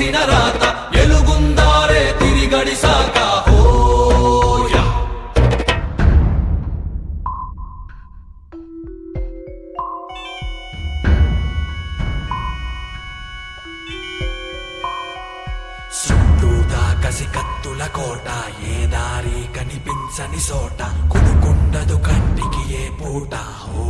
రాసేసిన రాత ఎలుగుందారే తిరిగడి సాక. కసి కత్తుల కోట ఏ దారి కనిపించని సోట కునుకుండదు కంటికి ఏ పూట. హో